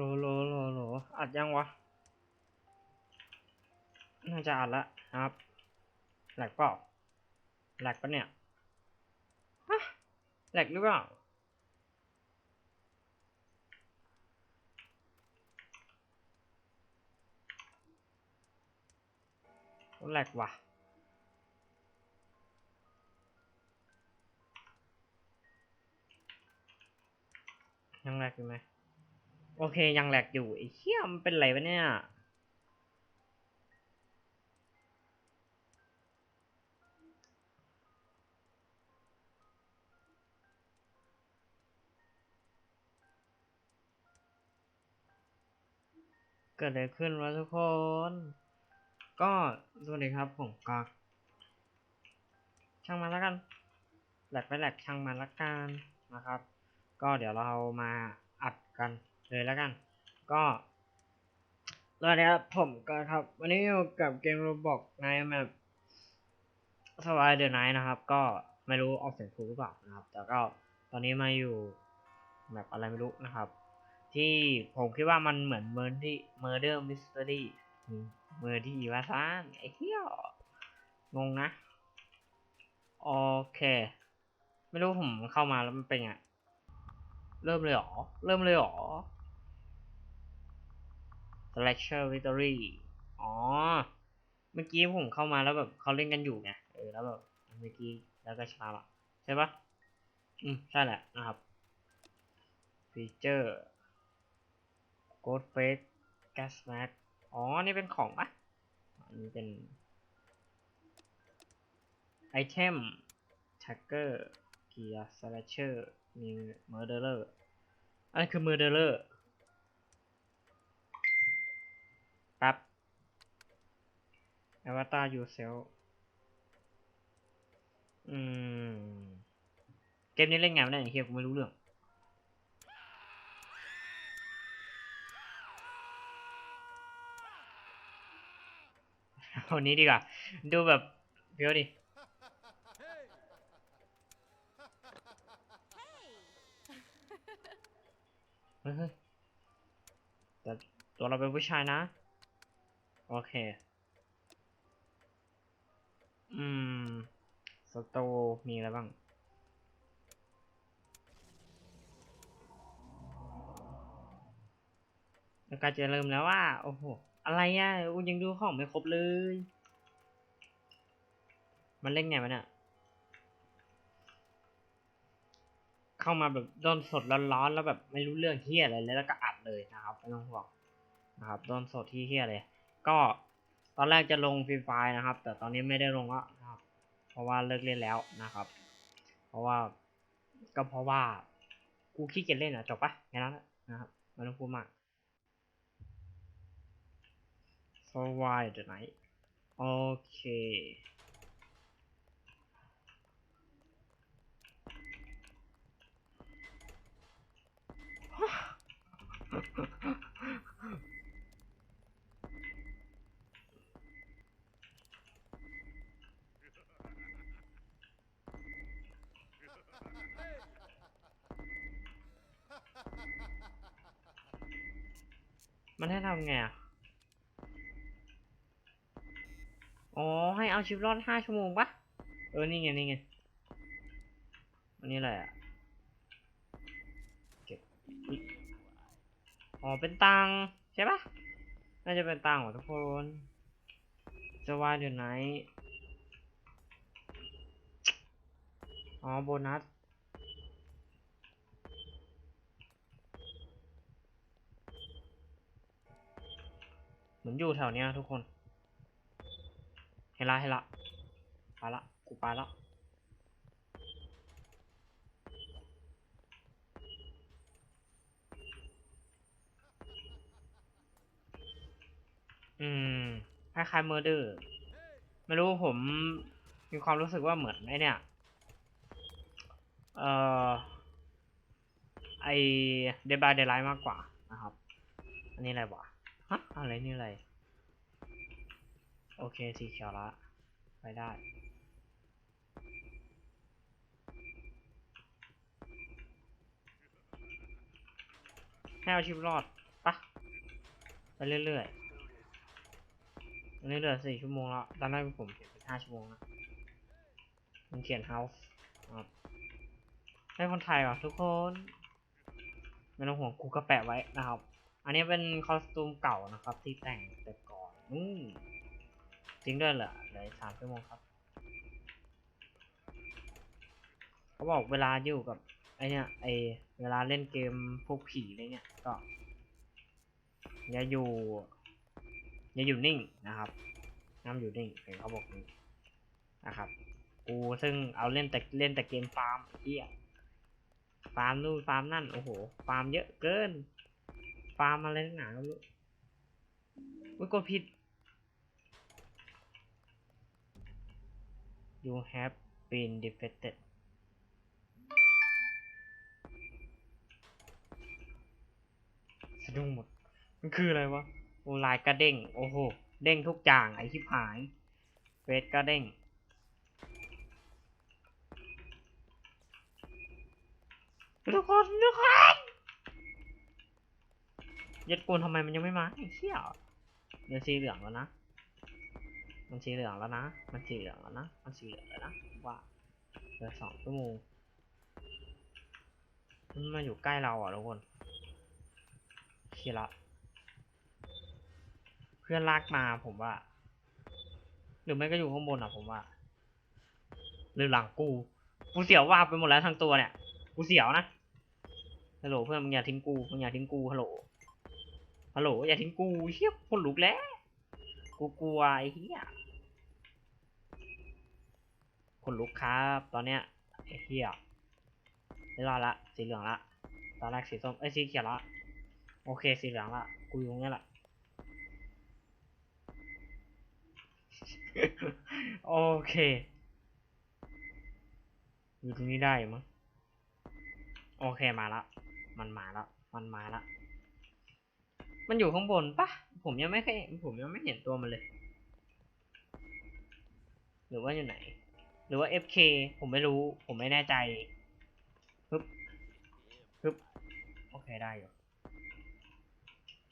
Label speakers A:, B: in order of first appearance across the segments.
A: โลโลโลโลอัดยังวะ น่าจะอัดละนะครับแหลกเปล่าแหลกปะเนี่ยฮะแหลกหรือเปล่าแหลกว่ะยังแหลกอยู่ไหม โอเคยังแหลกอยู่ไอ้เหี้ยมันเป็นไรวะเนี่ยเกิดอะไรขึ้นวะทุกคน ก็สวัสดีครับผมก็ช่างมันแล้วกัน แหลกไปแหลกช่างมันละกันนะครับ ก็เดี๋ยวเรามาอัดกัน เลยแล้วกัน ก็สวัสดีครับผมก็ครับ วันนี้อยู่กับเกมโรบอกในแบบสวายเดอะไนท์นะครับ ก็ไม่รู้ออกเสียงถูกหรือเปล่านะครับ แต่ก็ตอนนี้มาอยู่แบบอะไรไม่รู้นะครับ ที่ผมคิดว่ามันเหมือนเมอร์ที่ Murder Mystery เมอร์ที่วาซานไอ้เหี้ยงงนะโอเค ไม่รู้ผมเข้ามาแล้วมันเป็นไงเริ่มเลยหรอ เริ่มเลยหรอ Slasher Victory อ๋อ เมื่อกี้ผมเข้ามาแล้วแบบเขาเล่นกันอยู่ไง เออ แล้วแบบเมื่อกี้แล้วก็ชนะละใช่ปะอืม ใช่แหละนะครับ ฟีเจอร์ Ghost Face Gas Mask อ๋อ นี่เป็นของปะอันนี้เป็นไอเทม Tracker Gear Slasher มี Murderer อันนี้คือ Murderer ป๊บ Avatar Yourself อืม เกมนี้เล่นไงไม่ได้เฮียกูไม่รู้เรื่องเอานี้ดีกว่า ดูแบบเพียวดิเฮ้ยเฮ้ยแต่ตัวเราเป็นผู้ชายนะ โอเค อืม สโตมีอะไรบ้าง แล้วก็จะเริ่มแล้วว่า โอ้โห อะไรอะอูยังดูของไม่ครบเลย มันเล่นไงวะเนี่ยเข้ามาแบบโดนสดร้อนๆแล้วแบบไม่รู้เรื่องเฮียอะไรเลยแล้วก็อัดเลยนะครับไม่ต้องห่วงนะครับโดนสดที่เฮียเลย ก็ตอนแรกจะลงฟรีไฟนะครับ แต่ตอนนี้ไม่ได้ลงแล้วนะครับ เพราะว่าเลิกเล่นแล้วนะครับ เพราะว่าก็เพราะว่ากูขี้เกียจเล่นอะจบปะแค่นั้นแหละนะครับไม่ต้องพูดมาก for why the night โอเค มันให้ทำไงอะอ๋อ ให้เอาชีวิตรอดห้าชั่วโมงปะเออ นี่ไง นี่ไง อันนี้อะไรอะ เก็บอ๋อ เป็นตังใช่ปะน่าจะเป็นตังของทุกคนจะว่าเดี๋ยวไหน อ๋อ โบนัส มือนอยู่แถวเนี้ยทุกคนเห็นละเห็นละไปละกูไปละอืมคล้ายๆเมอร์เดอร์ไม่รู้ผมมีความรู้สึกว่าเหมือนไอเนี่ย เอ่อ ไอเดบายเดลไลท์มากกว่านะครับ อันนี้อะไรวะ ฮะอะไรนี่อะไร โอเคสีเขียวละ ไปได้ให้เอาชีวิตรอดปะไปเรื่อยๆอันนี้เหลือสี่ชั่วโมงแล้วตอนแรกผมเขียนไปห้าชั่วโมงนะมันเขียน house ครับให้คนไทยว่ะทุกคน ไม่ต้องห่วงกูก็แปะไว้นะครับ อันนี้เป็นคอสตูมเก่านะครับ ที่แต่งแต่ก่อนอืมจริงด้วยเหรอเลยสามชั่วโมงครับ เขาบอกเวลาอยู่กับไอเนี่ยไอเวลาเล่นเกมพวกผีอะไรเนี่ยก็อย่าอยู่ อย่าอยู่นิ่งนะครับห้ามอยู่นิ่งเห็นเขาบอกนี้นะครับกูซึ่งเอาเล่นแต่เล่นแต่เกมฟาร์มไอ้เฮียฟาร์มนู่นฟาร์มนั่นโอ้โหฟาร์มเยอะเกิน ฟาร์มอะไรนักหนาไม่รู้อุ้ยกดผิด you have been defeated สะดุ้งหมด มันคืออะไรวะ โอไลน์ก็เด้ง โอ้โห เด้งทุกอย่างไอชิบหายเฟซก็เด้งทุกคนทุกคน ยัดกูทำไมมันยังไม่มาไอ้เหี้ยเดี๋ยวสีเหลืองแล้วนะ มันสีเหลืองแล้วนะ มันสีเหลืองแล้วนะ มันสีเหลืองแล้วนะว่าเหลือสองชั่วโมงมันมาอยู่ใกล้เราอะทุกคนเคียละ เพื่อนลากมาผมว่า หรือไม่ก็อยู่ข้างบนอะผมว่า หรือหลังกู กูเสียวว่าไปหมดแล้วทั้งตัวเนี่ย กูเสียวนะฮัลโหลเพื่อนมึงอย่าทิ้งกูมึงอย่าทิ้งกูฮัลโหล ฮัลโหลอย่าทิ้งกูเฮียคนลุกแล้ว กูกลัวไอ้เฮียคนลุกครับ ตอนเนี้ยไอ้เฮียไม่รอดละ สีเหลืองละ ตอนแรกสีส้ม เอ้ยสีเขียวละ โอเคสีเหลืองละ กูอยู่ตรงนี้ละ โอเค อยู่ตรงนี้ได้มั้งโอเคมาละ มันมาละ มันมาละ มันอยู่ข้างบนปะผมยังไม่เคยผมยังไม่เห็นตัวมันเลย หรือว่าอยู่ไหน หรือว่า FK ผมไม่รู้ ผมไม่แน่ใจฮึบฮึบโอเคได้อยู่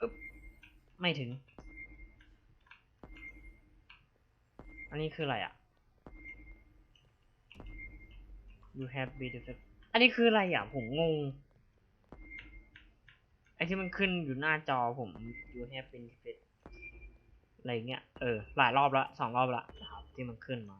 A: อึ๊บไม่ถึง อันนี้คืออะไรอะ you have been defeated อันนี้คืออะไรอะ ผมงง ที่มันขึ้นอยู่หน้าจอผม you have been defeated อะไรเงี้ย เออ หลายรอบละสองรอบละนะครับที่มันขึ้นมา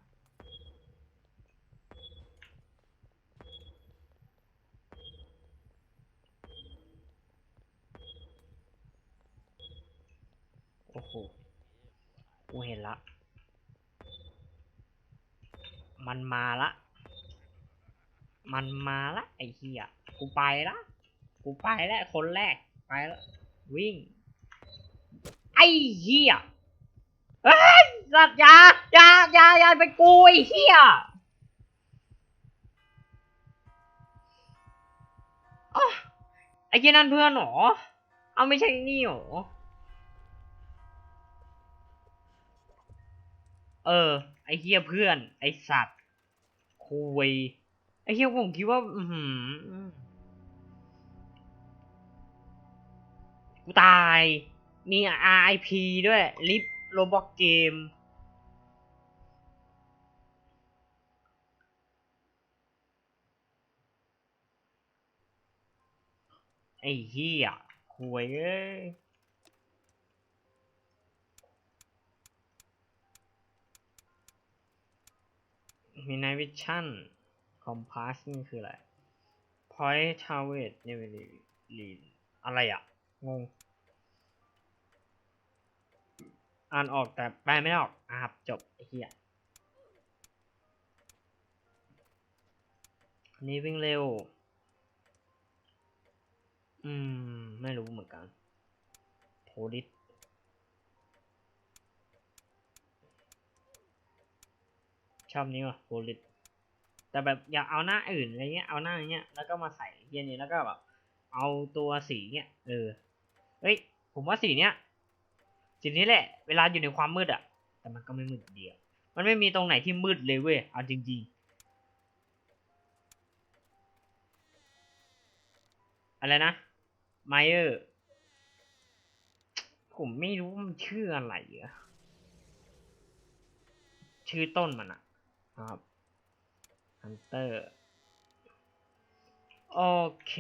A: โอ้โห กูเห็นละ มันมาละ มันมาละ ไอ้เหี้ย กูไปละ กูไปแล้วคนแรก ไปแล้ว วิ่ง ไอ้เหี้ยเฮ้ยสัตว์ยาอยาอยาอยาไปกูไอ้เหี้ยอไอ้เหี้ยนั่นเพื่อนเหรอ เอาไม่ใช่นี่หรอ เออ ไอ้เฮียเพื่อน ไอ้สัตว์คุยไอ้เฮียผมคิดว่า อือ กูตาย มี RIP ด้วย ลิฟโรบอกเกม ไอ้เฮียคุยเอ้ยมีนวิชั่นคอมพาสนี่คืออะไร point target เนี่ยเป็นลีนอะไรอะ งง อ่านออกแต่แปลไม่ออกอะครับจบไอ้เหี้ยนี้วิ่งเร็ว อืม ไม่รู้เหมือนกัน โพลิสชอบนี้ว่ะโพลิสแต่แบบอยากเอาหน้าอื่นอะไรเงี้ย เอาหน้าอย่างเงี้ย แล้วก็มาใส่เฮียนี้แล้วก็แบบ เอาตัวสีเงี้ย เออ เฮ้ย ผมว่าสีเนี้ย สีนี้แหละ เวลาอยู่ในความมืดอะแต่มันก็ไม่มืดเดียว มันไม่มีตรงไหนที่มืดเลยเว้ย เอาจริงๆ อะไรนะ ไมเออร์ ผมไม่รู้มันชื่ออะไรอะชื่อต้นมันอะนะครับฮันเตอร์ โอเค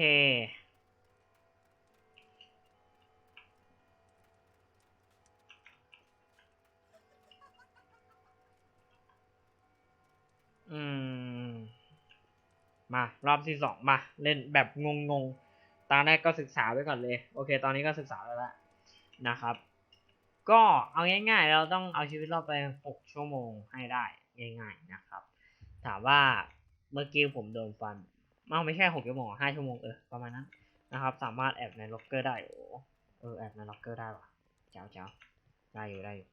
A: มารอบที่สองมาเล่นแบบงงๆตอนแรกก็ศึกษาไว้ก่อนเลย โอเค ตอนนี้ก็ศึกษาแล้วละนะครับ ก็เอาง่าย ๆ เราต้องเอาชีวิตเราไปหกชั่วโมงให้ได้ง่าย ๆนะครับ ถามว่าเมื่อกี้ผมโดนฟันมันไม่ใช่หกชั่วโมงห้าชั่วโมงเออประมาณนั้นนะครับ สามารถแอบในล็อกเกอร์ได้โอ้เออแอบในล็อกเกอร์ได้ว่ะเจ้าเจ้าได้อยู่ได้อยู่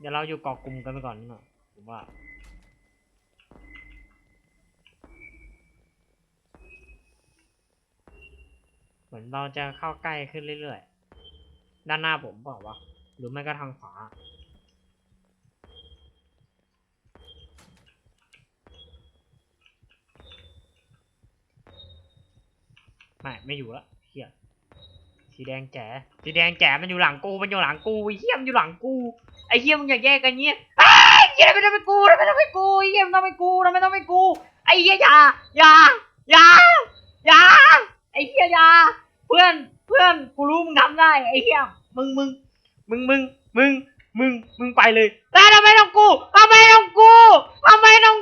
A: เดี๋ยวเราอยู่เกาะกลุ่มกันไปก่อนนิดหน่อยผมว่าเหมือนเราจะเข้าใกล้ขึ้นเรื่อยๆ ด้านหน้าผมบอกว่า หรือไม่ก็ทางขวา ไม่ ไม่อยู่ละเฮีย สีแดงแจ๋สีแดงแจ๋มันอยู่หลังกูมันอยู่หลังกูไอ้เฮียมันอยู่หลังกูไอ้เฮียมึงอย่าแยกกันเงี้ยไอ้เฮียไมต้องเป็นกูทำไมต้องเป็นกูไอ้เฮียมันต้องเป็นกูทำไมต้องเป็นกูไอ้เฮียอย่าอย่าอย่าอย่าไอ้เฮียอย่าเพื่อนเพื่อนกูรู้มึงทำได้ไอ้เฮียมึงมึงมึงมึงมึงมึงมึงไปเลยแต่ทำไมต้องกูทำไมต้องกูทำไมต้อง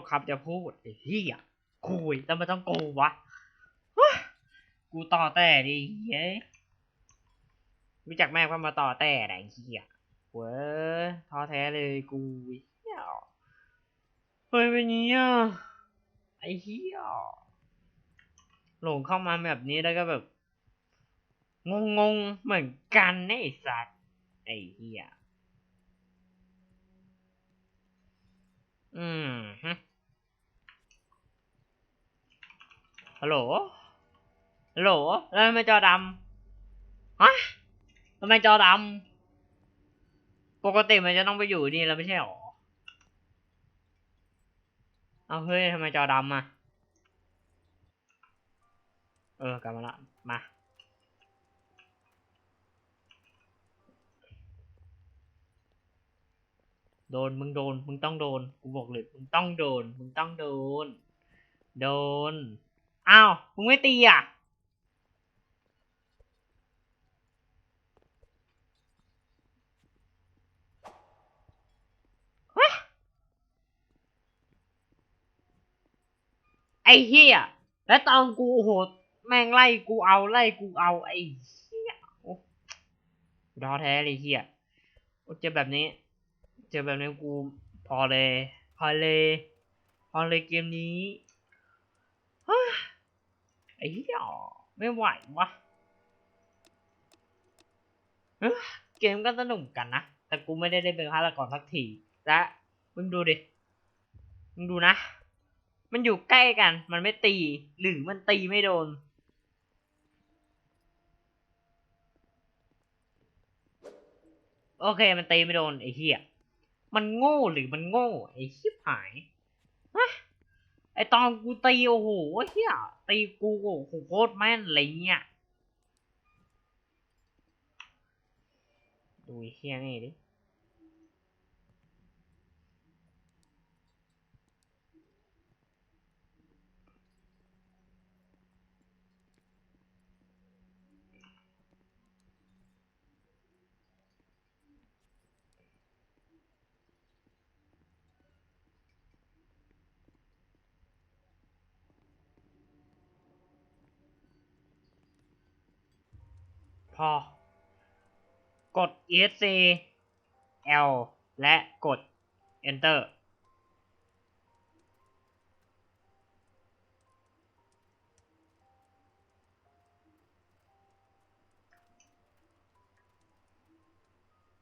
A: กครับจะพูดไอ้เหี้ยคุยแต่ไม่ต้องกูวะ กูต่อแต่ดิเฮ้ยรู้จักแม่ก็มาต่อแต่ไหนเหี้ยเว้ยท้อแท้เลยกูเหี้ยเฮ้ยเป็นย่างนี้อะไอ้เหี้ยหลงเข้ามาแบบนี้แล้วก็แบบ งงๆเหมือนกันนะไอ้สัตว์ไอ้เหี้ยอืมฮึ ฮัลโหล ฮัลโหล แล้วทำไมจอดำฮะทำไมจอดำปกติมันจะต้องไปอยู่นี่แล้วไม่ใช่หรอ เอาเฮ้ยทำไมจอดำอะ เออกลับมาละ มาโดน มึงโดน มึงต้องโดน กูบอกเลย มึงต้องโดน มึงต้องโดน โดน อ้าวมึงไม่ตีอะฮะไอ้เหี้ยแล้วตอนกูโอ้โหแม่งไล่กูเอาไล่กูเอาไอ้เหี้ยโอ้กูท้อแท้เลยเหี้ยเจอแบบนี้ เจอแบบนี้กูพอเลย พอเลย พอเลยเกมนี้ ไอ้เหี้ยไม่ไหววะเกมก็สนุกกันนะ แต่กูไม่ได้เล่นเป็นฆาตกรสักที และมึงดูดิ มึงดูนะ มันอยู่ใกล้กัน มันไม่ตี หรือมันตีไม่โดน โอเค มันตีไม่โดนไอ้เหี้ย มันโง่หรือมันโง่ ไอ้ชิบหายฮะ ไอตอนกูตีโอ้โหเฮียตีกูโอ้โหโคตรแม่นอะไรเงี้ยดูเฮียนี่ดิ พอ กด ESC L และกด Enter